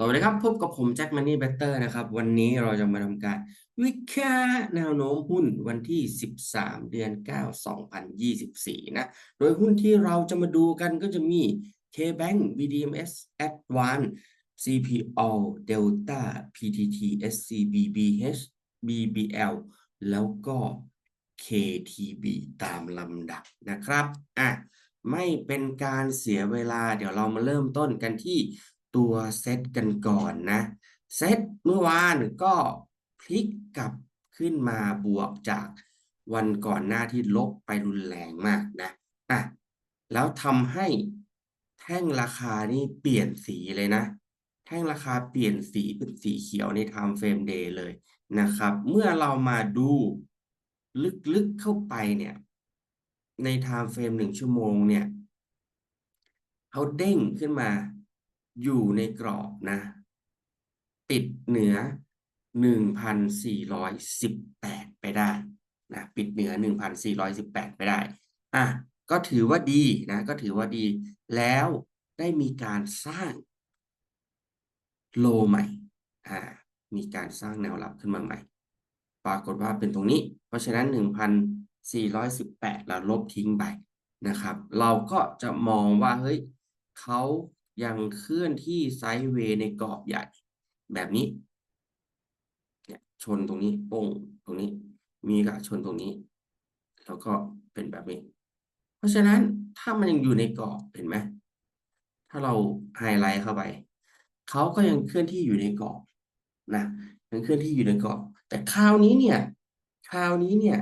สวัสดีครับพบกับผมแจ็คมันนี่เบตเตอร์นะครับ วันนี้เราจะมาทำการวิเคราะห์แนวโน้มหุ้นวันที่ 13 เดือน 9 2024 นะ โดยหุ้นที่เราจะมาดูกันก็จะมี KBank BDMs Advance CPO Delta PTT SCB BH BBL แล้วก็ KTB ตามลำดับนะครับอะไม่เป็นการเสียเวลาเดี๋ยวเรามาเริ่มต้นกันที่ ตัวเซตกันก่อนนะ เซตเมื่อวานก็พลิกกลับขึ้นมาบวกจากวันก่อนหน้าที่ลบไปรุนแรงมากนะอะแล้วทำให้แท่งราคานี่เปลี่ยนสีเลยนะ แท่งราคาเปลี่ยนสีเป็นสีเขียวใน time frame day เลยนะครับ เมื่อเรามาดูลึกๆเข้าไปเนี่ย ใน time frame หนึ่งชั่วโมงเนี่ยเขาเด้งขึ้นมา อยู่ในกรอบนะ ปิดเหนือ 1,418 ไปได้นะปิดเหนือ 1,418 ไปได้อะก็ถือว่าดีนะก็ถือว่าดี แล้วได้มีการสร้างโลใหม่อ่ามีการสร้างแนวรับขึ้นมาใหม่ ปรากฏว่าเป็นตรงนี้ เพราะฉะนั้น 1,418 เราลบทิ้งไปนะครับ เราก็จะมองว่าเฮ้ยเขา ยังเคลื่อนที่ไซด์เวย์ในกรอบใหญ่ แบบนี้เนี่ยชนตรงนี้โป้งตรงนี้ มีกับชนตรงนี้ แล้วก็เป็นแบบนี้ เพราะฉะนั้นถ้ามันยังอยู่ในกรอบเห็นไหมถ้าเราไฮไลท์เข้าไปเขาก็ยังเคลื่อนที่อยู่ในกรอบนะยังเคลื่อนที่อยู่ในกรอบ แต่คราวนี้เนี่ยคราวนี้เนี่ย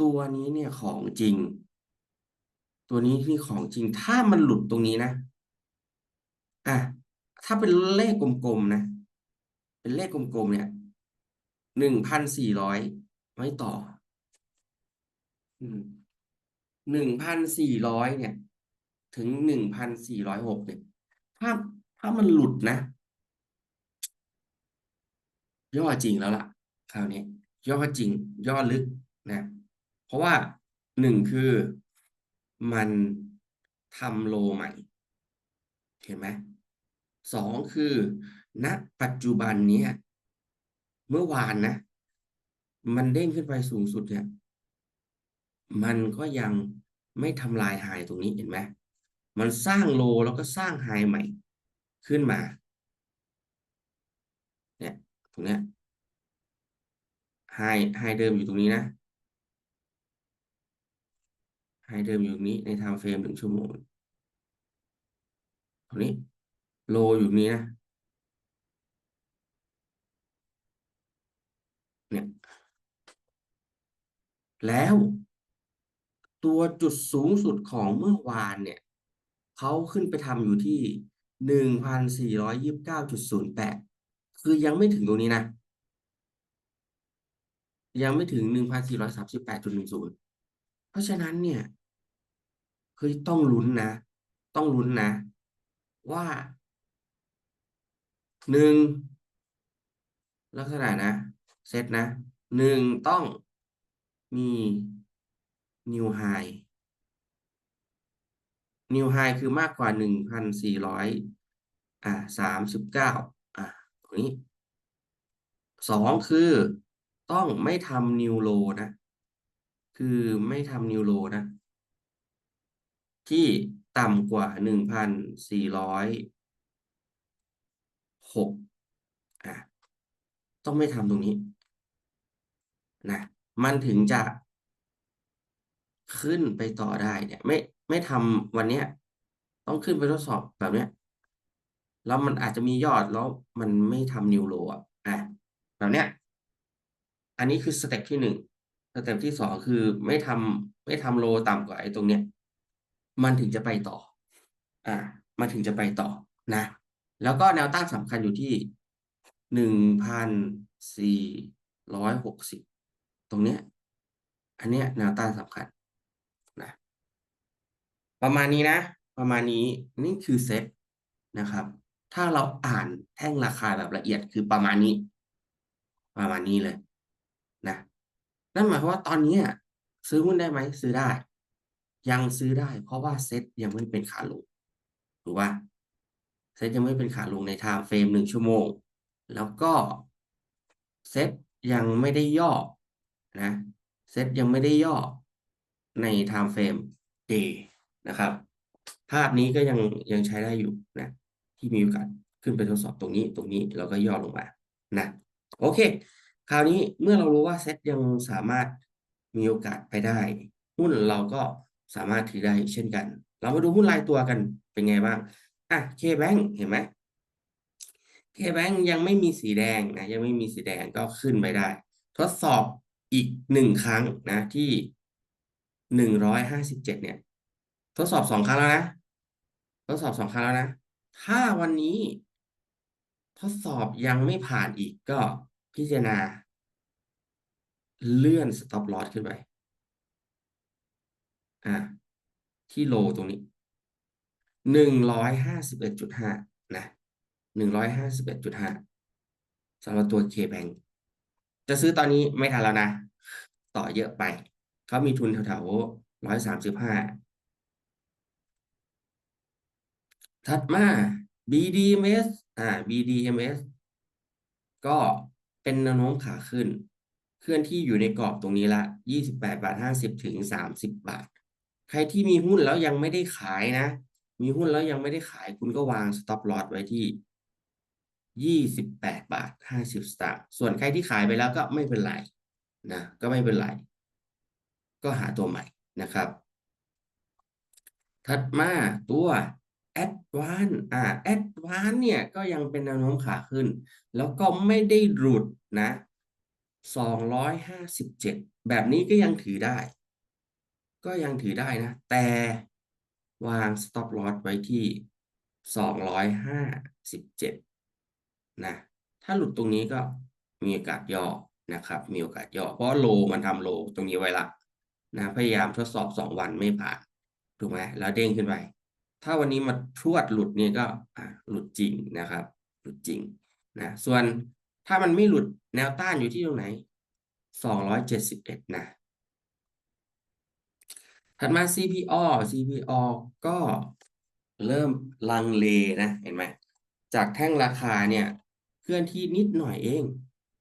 ตัวนี้เนี่ยของจริง ตัวนี้ที่ของจริงถ้ามันหลุดตรงนี้นะ อะถ้าเป็นเลขกลมๆนะ เป็นเลขกลมๆเนี่ยหนึ่งพันสี่ร้อยไม่ต่อหนึ่งพันสี่ร้อยเนี่ย ถึงหนึ่งพันสี่ร้อยหกเนี่ยถ้าถ้ามันหลุดนะ ย่อจริงแล้วล่ะ คราวนี้ย่อจริง ย่อลึกนะ เพราะว่าหนึ่งคือมันทำโลใหม่ เห็นไหม สองคือ ณ ปัจจุบันนี้เมื่อวานนะ มันเด้งขึ้นไปสูงสุดเนี่ย มันก็ยังไม่ทำลายไฮตรงนี้เห็นไหมมันสร้างโลแล้วก็สร้างไฮใหม่ขึ้นมา เนี่ยตรงเนี้ยไฮไฮเดิมอยู่ตรงนี้นะไฮเดิมอยู่ตรงนี้ในไทม์เฟรมหนึ่งชั่วโมงตรงนี้ โลอยู่นี้นะเนี่ย แล้ว ตัวจุดสูงสุดของเมื่อวานเนี่ยเขาขึ้นไปทำอยู่ที่หนึ่งพันสี่ร้อยยิบเก้าจุดศูนย์แปดคือยังไม่ถึงตรงนี้นะ ยังไม่ถึงหนึ่งพันสี่ร้อยสามสิบแปดจุดหนึ่งศูนย์เพราะฉะนั้นเนี่ยเฮ้ยต้องลุ้นนะ ต้องลุ้นนะ ว่า หนึ่งลักษณะนะเซตนะหนึ่งต้องมีนิวไฮนิวไฮคือมากกว่าหนึ่งพันสี่ร้อยอ่าสามสิบเก้าอ่าตรงนี้สองคือต้องไม่ทำนิวโลนะ คือไม่ทำนิวโลนะ ที่ต่ำกว่าหนึ่งพันสี่ร้อย หกอะต้องไม่ทำตรงนี้นะมันถึงจะขึ้นไปต่อได้เนี่ย ไม่ไม่ทำวันเนี้ย ต้องขึ้นไปทดสอบแบบเนี้ยแล้วมันอาจจะมียอดแล้วมันไม่ทำนิวโลอะอะแบบเนี้ย อันนี้คือสเต็ปที่หนึ่งสเต็ปที่สองคือไม่ทำไม่ทำโลต่ำกว่าไอ้ตรงเนี้ย มันถึงจะไปต่อ อ่า มันถึงจะไปต่อนะ แล้วก็แนวต้านสำคัญอยู่ที่หนึ่งพันสี่ร้อยหกสิบตรงเนี้ย อันเนี้ยแนวต้านสำคัญนะประมาณนี้นะ ประมาณนี้นี่คือเซ็ตนะครับ ถ้าเราอ่านแท่งราคาแบบละเอียดคือประมาณนี้ ประมาณนี้เลยนะนั่นหมายความว่าตอนนี้ซื้อหุ้นได้ไหมซื้อได้ ยังซื้อได้ เพราะว่าเซ็ตยังไม่เป็นขาลงถูกป่ะ เซตยังไม่เป็นขาลงในไทม์เฟรมหนึ่งชั่วโมง แล้วก็เซตยังไม่ได้ย่อนะเซตยังไม่ได้ย่อในไทม์เฟรม day นะครับ ภาพนี้ก็ยังยังใช้ได้อยู่นะ ที่มีโอกาสขึ้นไปทดสอบตรงนี้ตรงนี้แล้วก็ย่อลงมานะโอเค คราวนี้เมื่อเรารู้ว่าเซตยังสามารถมีโอกาสไปได้ หุ้นเราก็สามารถถือได้เช่นกัน เรามาดูหุ้นรายตัวกันเป็นไงบ้าง อะ K-Bank เห็นไหม K-Bank ยังไม่มีสีแดงนะยังไม่มีสีแดงก็ขึ้นไปได้ ทดสอบอีกหนึ่งครั้งนะที่หนึ่งร้อยห้าสิบเจ็ดเนี่ย ทดสอบสองครั้งแล้วนะทดสอบสองครั้งแล้วนะ ถ้าวันนี้ ทดสอบยังไม่ผ่านอีกก็พิจารณา เลื่อน stop loss ขึ้นไป อ่าที่โลตรงนี้ หนึ่งร้อยห้าสิบเอ็ดจุดห้านะหนึ่งร้อยห้าสิบเอ็ดจุดห้าสำหรับตัว K-Bank จะซื้อตอนนี้ไม่ทันแล้วนะ ต่อเยอะไป เขามีทุนแถวๆร้อยสามสิบห้าถัดมา BDMs อ่า BDMs ก็เป็นแนวโน้มขาขึ้น เคลื่อนที่อยู่ในกรอบตรงนี้ละ 28 บาท 50 ถึง 30 บาท ใครที่มีหุ้นแล้วยังไม่ได้ขายนะ มีหุ้นแล้วยังไม่ได้ขายคุณก็วาง stop loss ไว้ที่ 28 บาท 50 สตางค์ส่วนใครที่ขายไปแล้วก็ไม่เป็นไรนะก็ไม่เป็นไร ก็หาตัวใหม่นะครับ ถัดมาตัว Advance อ่า Advance เนี่ยก็ยังเป็นแนวโน้มขาขึ้น แล้วก็ไม่ได้หลุดนะ257 แบบนี้ก็ยังถือได้ ก็ยังถือได้นะ แต่ วาง stop loss ไว้ที่ 257 นะ ถ้าหลุดตรงนี้ก็มีโอกาสย่อนะครับ มีโอกาสย่อ เพราะโลมันทำโลตรงนี้ไว้ละนะ พยายามทดสอบ 2 วันไม่ผ่าน ถูกไหมแล้วเด้งขึ้นไป ถ้าวันนี้มาพรวดหลุดเนี่ยก็หลุดจริงนะครับ หลุดจริงนะ ส่วนถ้ามันไม่หลุดแนวต้านอยู่ที่ตรงไหน 271 นะ ถัดมา CPO CPO ก็เริ่มลังเลนะ เห็นไหม จากแท่งราคาเนี่ย เคลื่อนที่นิดหน่อยเอง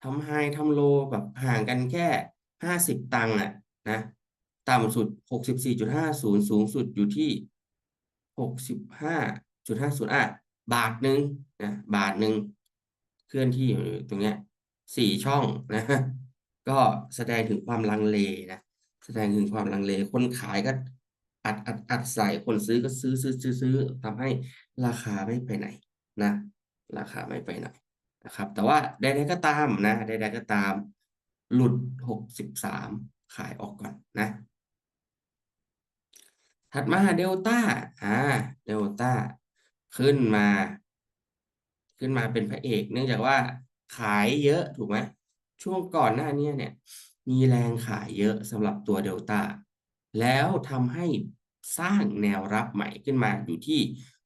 ทำไฮทำโลแบบห่างกันแค่50ตังค์อะนะต่ำสุด64.50สูงสุดอยู่ที่65.50อะบาทหนึ่งนะบาทหนึ่งเคลื่อนที่อยู่ตรงเนี้ยสี่ช่องนะ ก็แสดงถึงความลังเลนะ แสดงถึงความลังเล คนขายก็อัดอัดอัดใส่คนซื้อก็ซื้อซื้อซื้อซื้อทำให้ราคาไม่ไปไหนนะ ราคาไม่ไปไหนนะครับ แต่ว่าใดๆก็ตามนะใดๆก็ตาม หลุด63ขายออกก่อนนะ ถัดมาเดลต้าอ่าเดลต้าขึ้นมา ขึ้นมาเป็นพระเอก เนื่องจากว่าขายเยอะถูกไหมช่วงก่อนหน้านี้เนี่ย มีแรงขายเยอะสำหรับตัวเดลต้าแล้วทำให้สร้างแนวรับใหม่ขึ้นมาอยู่ที่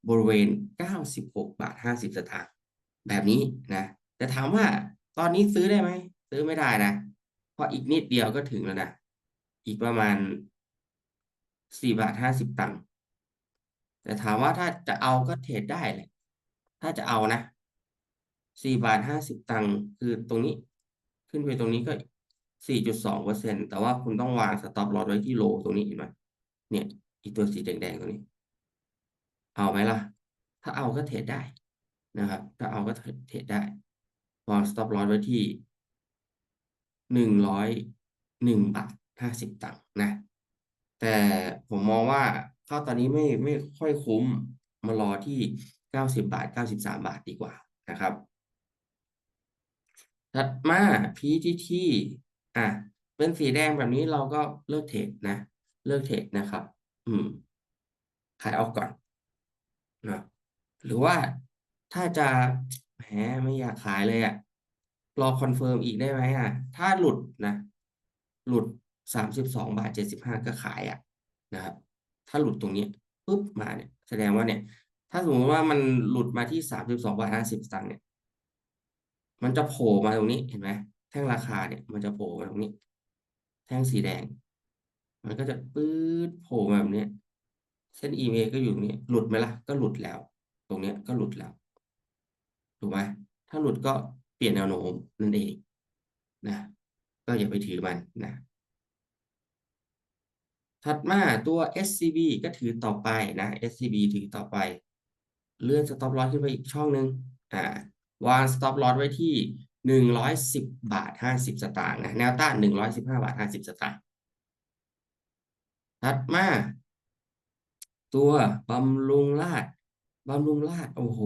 บริเวณ 96 บาท 50 สตางค์แบบนี้นะแต่ถามว่าตอนนี้ซื้อได้ไหม ซื้อไม่ได้นะ เพราะอีกนิดเดียวก็ถึงแล้วนะ อีกประมาณ 4 บาท 50 ตังค์แต่ถามว่าถ้าจะเอาก็เทรดได้แหละ ถ้าจะเอานะ 4 บาท 50 ตังค์คือตรงนี้ ขึ้นไปตรงนี้ก็ 4.2เปอร์เซ็นแต่ว่าคุณต้องวางสต็อปลอสไว้ที่โลตรงนี้เห็นไหมเนี่ยอีตัวสีแดงๆตรงนี้ เอาไหมล่ะ ถ้าเอาก็เทรดได้นะครับ ถ้าเอาก็เทรดได้วางสต็อปลอสไว้ที่หนึ่งร้อยหนึ่งบาทห้าสิบตังค์นะ แต่ผมมองว่าเข้าตอนนี้ไม่ไม่ค่อยคุ้มมารอที่เก้าสิบบาทเก้าสิบสามบาทดีกว่านะครับถัดมา PTT อะเป็นสีแดงแบบนี้เราก็เลิกเทรดนะ เลิกเทรดนะครับ อืม ขายออกก่อนนะหรือว่าถ้าจะแหมไม่อยากขายเลยอะรอคอนเฟิร์มอีกได้ไหมอะ ถ้าหลุดนะ หลุดสามสิบสองบาทเจ็ดสิบห้าก็ขายอะนะครับ ถ้าหลุดตรงนี้ปุ๊บมาเนี่ย แสดงว่าเนี่ย ถ้าสมมติว่ามันหลุดมาที่สามสิบสองบาทห้าสิบตังค์เนี่ย มันจะโผล่มาตรงนี้เห็นไหม แท่งราคาเนี่ย มันจะโผล่มาตรงนี้ แท่งสีแดง มันก็จะปื๊ดโผล่มาแบบนี้เส้น EMA ก็อยู่ตรงนี้หลุดไหมล่ะ ก็หลุดแล้ว ตรงเนี้ยก็หลุดแล้วถูกไหมถ้าหลุดก็เปลี่ยนแนวโน้มนั่นเองนะ ก็อย่าไปถือมันนะถัดมาตัว SCB ก็ถือต่อไปนะ SCB ถือต่อไป เลื่อน stop loss ขึ้นไปอีกช่องหนึ่งอ่าวาง stop loss ไว้ที่ หนึ่งร้อยสิบบาทห้าสิบสตางค์นะแนวต้านหนึ่งร้อยสิบห้าบาทห้าสิบสตางค์ถัดมา ตัวบำรุงราดบำรุงราดโอ้โห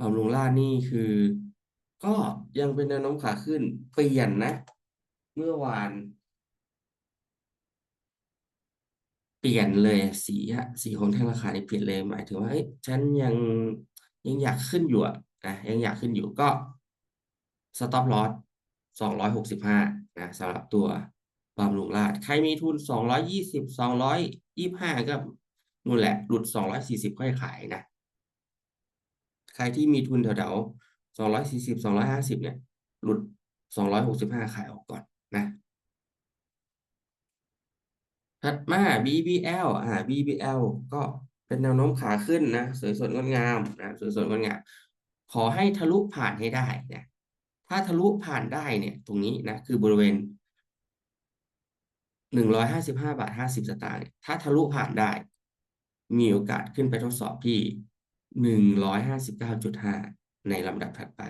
บำรุงราดนี่คือ ก็ยังเป็นแนวโน้มขาขึ้นเปลี่ยนนะ เมื่อวาน เปลี่ยนเลยสีอะสีของแท่งราคานี่เปลี่ยนเลยหมายถึงว่าเอ้ยฉันยังยังอยากขึ้นอยู่อะนะยังอยากขึ้นอยู่ก็ stop loss สองร้อยหกสิบห้านะสำหรับตัวบำรุงราชใครมีทุนสองร้อยยี่สิบสองร้อยยี่ห้าก็นู่นแหละ หลุดสองร้อยสี่สิบค่อยขายนะ ใครที่มีทุนแถวๆสองร้อยสี่สิบสองร้อยห้าสิบเนี่ย หลุดสองร้อยหกสิบห้าขายออกก่อนนะถัดมา BBL อ่า BBL ก็เป็นแนวโน้มขาขึ้นนะ สวยสดงดงามนะ สวยสดงดงาม ขอให้ทะลุผ่านให้ได้นะ ถ้าทะลุผ่านได้เนี่ย ตรงนี้นะ คือบริเวณหนึ่งร้อยห้าสิบห้าบาทห้าสิบสตางค์ถ้าทะลุผ่านได้ มีโอกาสขึ้นไปทดสอบที่หนึ่งร้อยห้าสิบเก้าจุดห้าในลำดับถัดไป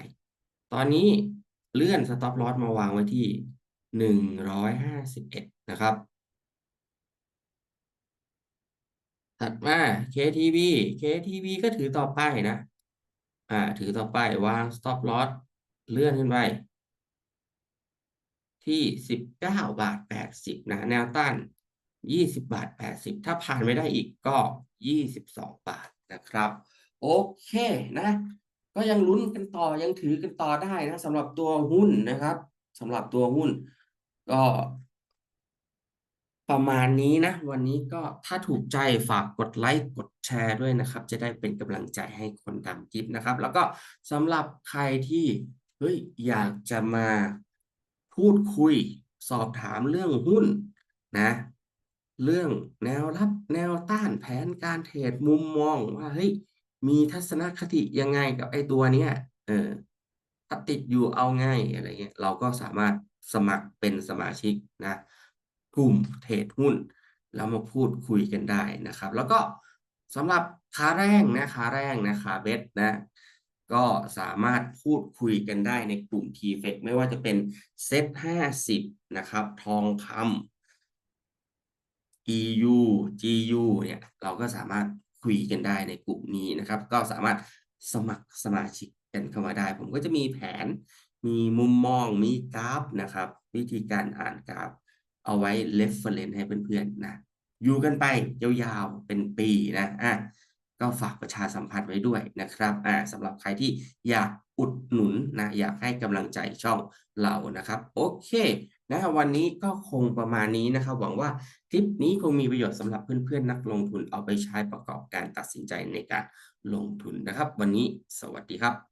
ตอนนี้เลื่อนสต็อปลอสมาวางไว้ที่หนึ่งร้อยห้าสิบเอ็ดนะครับ ถัดมา KTB KTB ก็ถือต่อไปนะ อ่า ถือต่อไปวาง stop loss เลื่อนขึ้นไปที่สิบเก้าบาทแปดสิบนะ แนวต้านยี่สิบบาทแปดสิบถ้าผ่านไม่ได้อีกก็ยี่สิบสองบาทนะครับ โอเคนะ ก็ยังลุ้นกันต่อยังถือกันต่อได้นะสำหรับตัวหุ้นนะครับสำหรับตัวหุ้น ก็ ประมาณนี้นะ วันนี้ก็ถ้าถูกใจฝากกดไลค์กดแชร์ด้วยนะครับ จะได้เป็นกำลังใจให้คนทำคลิปนะครับ แล้วก็สำหรับใครที่ เฮ้ยอยากจะมาพูดคุยสอบถามเรื่องหุ้นนะ เรื่องแนวรับแนวต้านแผนการเทรดมุมมองว่าเฮ้ยมีทัศนคติยังไงกับไอ้ตัวเนี้ยเออถ้าติดอยู่เอาไงอะไรเงี้ยเราก็สามารถสมัครเป็นสมาชิกนะ กลุ่มเทรดหุ้น แล้วมาพูดคุยกันได้นะครับ แล้วก็สำหรับขาแรงนะขาแรงนะขาเบสนะ ก็สามารถพูดคุยกันได้ในกลุ่ม t f e c ไม่ว่าจะเป็นเซ็ตห้าสิบนะครับ ทองคำ EU GU เนี่ยเราก็สามารถคุยกันได้ในกลุ่มนี้นะครับ ก็สามารถสมัครสมาชิกกันเข้ามาได้ ผมก็จะมีแผน มีมุมมอง มีกราฟนะครับ วิธีการอ่านกราฟ เอาไว้ reference ให้เพื่อนๆนะ อยู่กันไปยาวๆ เป็นปีนะ อะ ก็ฝากประชาสัมพันธ์ไว้ด้วยนะครับอ่าสำหรับใครที่อยากอุดหนุนนะอยากให้กำลังใจช่องเรานะครับ โอเคนะวันนี้ก็คงประมาณนี้นะครับ หวังว่าคลิปนี้คงมีประโยชน์สำหรับเพื่อนๆ นักลงทุนเอาไปใช้ประกอบการตัดสินใจในการลงทุนนะครับ วันนี้สวัสดีครับ